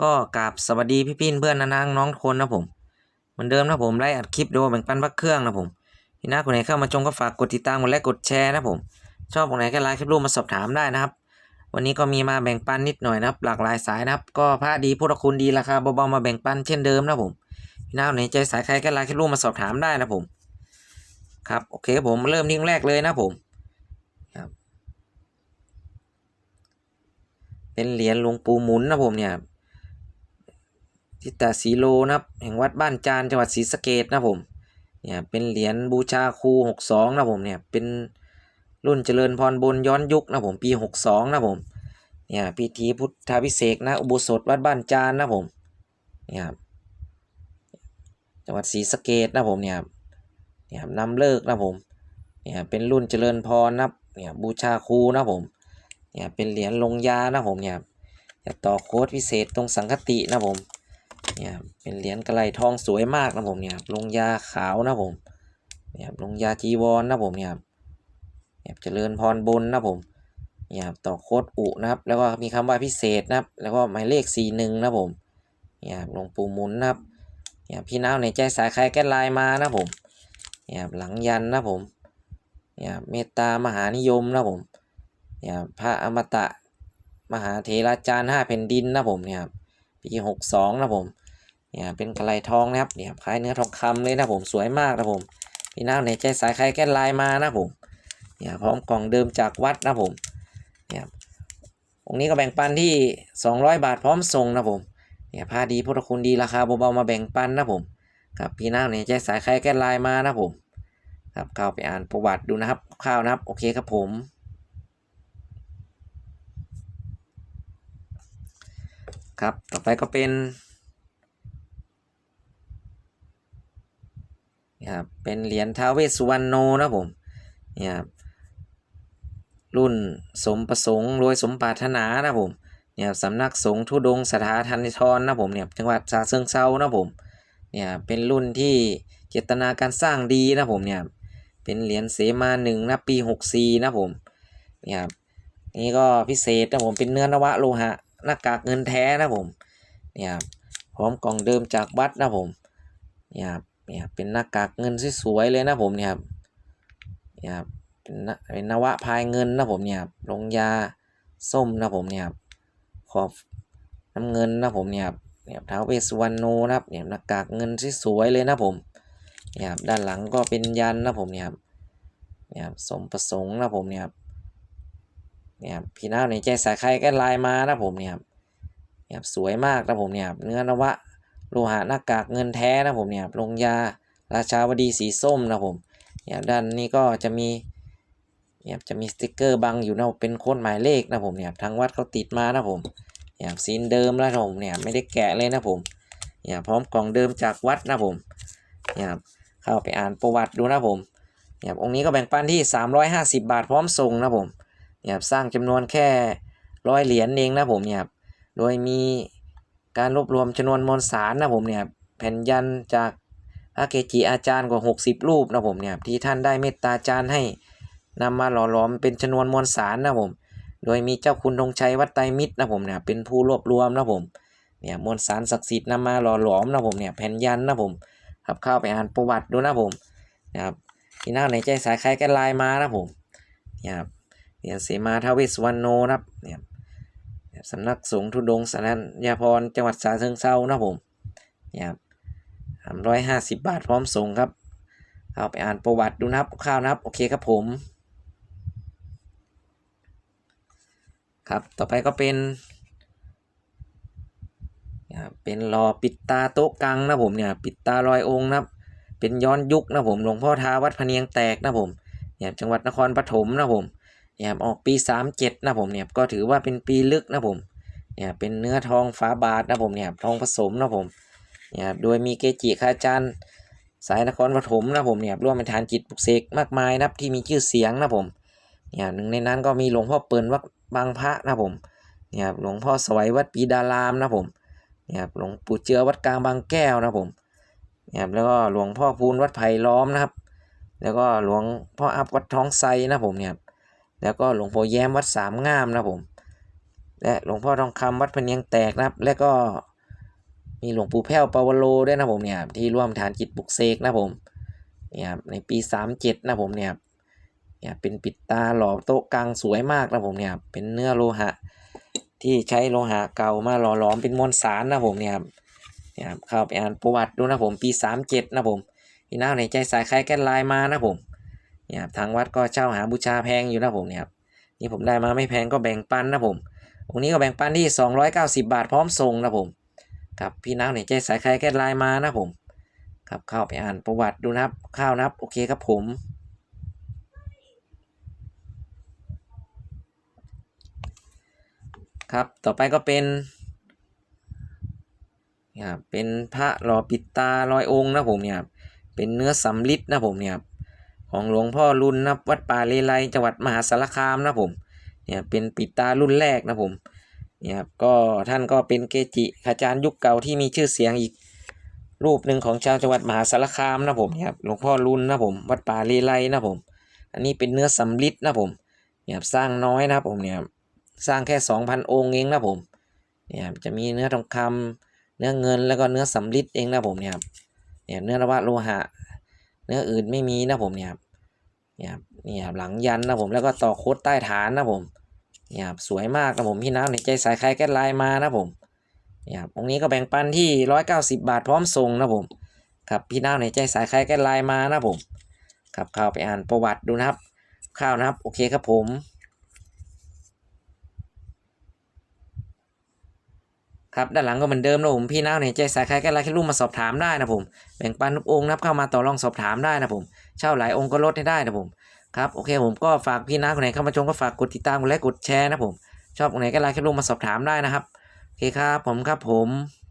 ก็กราบสวัสดีพี่พี่เพื่อนนะนางน้องคนนะผมเหมือนเดิมนะผมไลฟ์อัดคลิปโดยแบ่งปันพักเครื่องนะผมพี่น้าคนไหนเข้ามาชมก็ฝากกดติดตามกดไลค์กดแชร์นะผม ชอบตรงไหนก็ไลค์คลิปรูปมาสอบถามได้นะครับ วันนี้ก็มีมาแบ่งปันนิดหน่อยนะครับ หลากหลายสายนะครับ ก็พระดีพุทธคุณดีราคาเบาๆมาแบ่งปันเช่นเดิมนะผมพี่น้าคนไหนใจสายใครก็ไลค์คลิปรูปมาสอบถามได้นะผมครับโอเคผมเริ่มที่แรกเลยนะผมเป็นเหรียญหลวงปู่หมุนนะผมเนี่ย ทิตาสีโลนะครับแห่งวัดบ้านจานจังหวัดศรีสะเกดนะผมเนี่ยเป็นเหรียญบูชาครูหกสองนะผมเนี่ยเป็นรุ่นเจริญพรบนย้อนยุคนะผมปีหกสองนะผมเนี่ยพิธีพุทธาพิเศษนะอุโบสถวัดบ้านจานนะผมเนี่ยครับจังหวัดศรีสะเกดนะผมเนี่ยครับเนี่ยนำเลิกนะผมเนี่ยเป็นรุ่นเจริญพรนะเนี่ยบูชาครูนะผมเนี่ยเป็นเหรียญลงยานะผมเนี่ยต่อโค้ดพิเศษตรงสังคตินะผม เนี่ยเป็นเหรียญกระไลทองสวยมากนะผมเนี่ยลงยาขาวนะผมเนี่ยลงยาจีวรนะผมเนี่ยเนี่ยเจริญพรบนนะผมเนี่ยต่อโคดอุนะครับ แล้วก็มีคำว่าพิเศษนะครับ แล้วก็หมายเลขสี่หนึ่งนะผมเนี่ยลงปูมุนนะครับเนี่ยพี่น้าวในใจสายใครแก้ลน์มานะผมเนี่ยหลังยันนะผมเนี่ยเมตตามหานิยมนะผมเนี่ยพระอมตะมหาเถราจารย์ห้าแผ่นดินนะผมเนี่ยครับ ปีหกสองนะผมเนี่ยเป็นกระไลทองนะครับเนี่ยคล้ายเนื้อทองคำเลยนะผมสวยมากนะผมพี่น้าในใจสายใครแก้ลายมานะผมเนี่ยพร้อมกล่องเดิมจากวัดนะผมเนี่ยองค์นี้ก็แบ่งปันที่สองร้อยบาทพร้อมส่งนะผมเนี่ยผ้าดีพุทธคุณดีราคาเบาๆมาแบ่งปันนะผมครับพี่น้าในใจสายใครแก้ลายมานะผมครับเข้าไปอ่านประวัติดูนะครับคร่าวนะครับโอเคครับผม ครับ ต่อไปก็เป็นนี่ครับเป็นเหรียญท้าวเวสสุวรรณโนนะผมเนี่ยครับรุ่นสมประสงค์รวยสมปรารถนานะผมเนี่ยสำนักสงฆ์ทุดงสถาทันทรนะผมเนี่ยจังหวัดฉะเชิงเซานะผมเนี่ยเป็นรุ่นที่เจตนาการสร้างดีนะผมเนี่ยเป็นเหรียญเสมาหนึ่งนะปีหกสี่นะผมเนี่ยครับนี่ก็พิเศษนะผมเป็นเนื้อนวะโลหะ หน้ากากเงินแท้นะผมเนี่ยครับพร้อมกล่องเดิมจากวัดนะผมเนี่ยครับเนี่ยเป็นหน้ากากเงินสวยๆเลยนะผมเนี่ยครับเนี่ยครับเป็นนเป็นนวะพายเงินนะผมเนี่ยครับลงยาส้มนะผมเนี่ยครับขอบน้ำเงินนะผมเนี่ยครับเนี่ยท้าวเวสวรรณโนนะครับเนี่ยหน้ากากเงินสวยๆเลยนะผมเนี่ยครับด้านหลังก็เป็นยันนะผมเนี่ยครับเนี่ยครับสมประสงค์นะผมเนี่ยครับ เนี่ยครับพี่น้าในใจสายใครก็ลน์มานะผมเนี่ยครับเนี่ยครับสวยมากนะผมเนี่ยครับเนื้อนวะโลหะหน้ากากเงินแท้นะผมเนี่ยลงยาราชาวดีสีส้มนะผมเนี่ยด้านนี้ก็จะมีเนี่ยจะมีสติกเกอร์บังอยู่นะเป็นโค้ดหมายเลขนะผมเนี่ยทางวัดเขาติดมานะผมเนี่ยซีนเดิมนะผมเนี่ยไม่ได้แกะเลยนะผมเนี่ยพร้อมกล่องเดิมจากวัดนะผมเนี่ยเข้าไปอ่านประวัติดูนะผมเนี่ยองค์นี้ก็แบ่งปันที่ 350 บาทพร้อมส่งนะผม เนี่ยสร้างจำนวนแค่ร้อยเหรียญเองนะผมเนี่ยโดยมีการรวบรวมจำนวนมวลสารนะผมเนี่ยแผ่นยันจากพระเกจิอาจารย์กว่า 60 รูปนะผมเนี่ยที่ท่านได้เมตตาจารย์ให้นำมาหล่อหลอมเป็นจำนวนมวลสารนะผม โดยมีเจ้าคุณธงชัยวัดไตรมิตรนะผมเนี่ยเป็นผู้รวบรวมนะผมเนี่ยมวลสารศักดิ์สิทธิ์นำมาหล่อหลอมนะผมเนี่ยแผ่นยันนะผมครับเข้าไปอ่านประวัติดูนะผมนะครับที่น่าในใจสายใครกันไลน์มานะผมเนี่ยครับ เนี่ยเสมาทาวเวสวรรณโนนะครับเนี่ยสำนักสงฆ์ทุดงสนันยาพรจังหวัดสาเชิงเซานะผมเนี่ยครับสามร้อยห้าสิบบาทพร้อมส่งครับ เอาไปอ่านประวัติดูนะครับข้าวนะครับ โอเคครับผม ครับต่อไปก็เป็นนะครับเป็นรอปิดตาโต๊ะกังนะผมเนี่ยปิดตาลอยองค์นะครับ เป็นย้อนยุคนะผมหลวงพ่อทาวัดพะเนียงแตกนะผมเนี่ยจังหวัดนครปฐมนะผม เนี่ยครับออกปี 37 นะผมเนี่ยก็ถือว่าเป็นปีลึกนะผมเนี่ยเป็นเนื้อทองฝาบาทนะผมเนี่ยทองผสมนะผมเนี่ยโดยมีเกจิคาจารย์สายนครปฐมนะผมเนี่ยร่วมเป็นฐานจิตปลุกเสกมากมายนับที่มีชื่อเสียงนะผมเนี่ยหนึ่งในนั้นก็มีหลวงพ่อเปิลวัดบางพระนะผมเนี่ยหลวงพ่อสวัยวัดปีดารามนะผมเนี่ยหลวงปู่เจือวัดกลางบางแก้วนะผมเนี่ยแล้วก็หลวงพ่อพูนวัดไผ่ล้อมนะครับ แล้วก็หลวงพ่ออัพวัดท้องไซนะผมเนี่ย แล้วก็หลวงพ่อแย้มวัดสามงามนะผม และหลวงพ่อทองคำวัดพะเนียงแตกนะครับ และก็มีหลวงปู่แพ้วปาวโลด้วยนะผมเนี่ยที่ร่วมฐานจิตปลุกเสกนะผมเนี่ยในปีสามเจ็ดนะผมเนี่ยเนี่ยเป็นปิดตาหล่อโต๊ะกลางสวยมากนะผมเนี่ยเป็นเนื้อโลหะ ที่ใช้โลหะเก่ามาหล่อหลอมเป็นมวลสารนะผมเนี่ยเนี่ยเข้าไปอ่านประวัติดูนะผมปีสามเจ็ดนะผมพี่น้าในใจสายคล้ายแก้ลายมานะผม เนี่ยครับทางวัดก็เช่าหาบูชาแพงอยู่นะผมเนี่ยครับนี่ผมได้มาไม่แพงก็แบ่งปันนะผมองค์นี้ก็แบ่งปันที่ 290 บาทพร้อมส่งนะผมครับพี่น้าในใจสายใครแก้ไลน์มานะผมครับเข้าไปอ่านประวัติดูนะครับข้าวนะครับโอเคครับผมครับ ต่อไปก็เป็นเนี่ยครับเป็นพระหล่อปิดตาลอยองค์นะผมเนี่ย เป็นเนื้อสำลิดนะผมเนี่ย ของหลวงพ่อรุ่นนะวัดป่าเลไลจังหวัดมหาสารคามนะผมเนี่ยเป็นปิดตารุ่นแรกนะผมเนี่ยครับก็ท่านก็เป็นเกจิอาจารย์ยุคเก่าที่มีชื่อเสียงอีกรูปหนึ่งของชาวจังหวัดมหาสารคามนะผมเนี่ยครับหลวงพ่อรุ่นนะผมวัดป่าเลไลนะผม อันนี้เป็นเนื้อสำลิดนะผมเนี่ยครับสร้างน้อยนะครับผมเนี่ยสร้างแค่สองพันองค์เองนะผมเนี่ยจะมีเนื้อทองคำเนื้อเงินแล้วก็เนื้อสำลิดเองนะผมเนี่ยครับเนี่ยเนื้อระวะโลหะ เนื้ออื่นไม่มีนะผมเนี่ยครับเนี่ยครับเนี่ยครับหลังยันนะผมแล้วก็ต่อโคดใต้ฐานนะผมเนี่ยครับสวยมากนะผมพี่น้ำในใจสายใครแก้ไลน์มานะผมเนี่ยครับองค์นี้ก็แบ่งปันที่ร้อยเก้าสิบาทพร้อมส่งนะผมครับพี่น้ำในใจสายใครแก้ไลน์มานะผมครับเข้าไปอ่านประวัติดูนะครับข้าวนะครับ โอเคครับผม ครับด้านหลังก็เหมือนเดิมนะผมพี่น้าในใจสายใครก็ไลน์แค่ลูกมาสอบถามได้นะผมแบ่งปันทุกองค์นับเข้ามาต่อรองสอบถามได้นะผมเช่าหลายองค์ก็ลดให้ได้นะผมครับโอเคผมก็ฝากพี่น้าคนไหนเข้ามาชมก็ฝากกดติดตามกดไลค์กดแชร์นะผมชอบคนไหนก็ไลค์แค่ลงมาสอบถามได้นะครับโอเคครับผมครับผม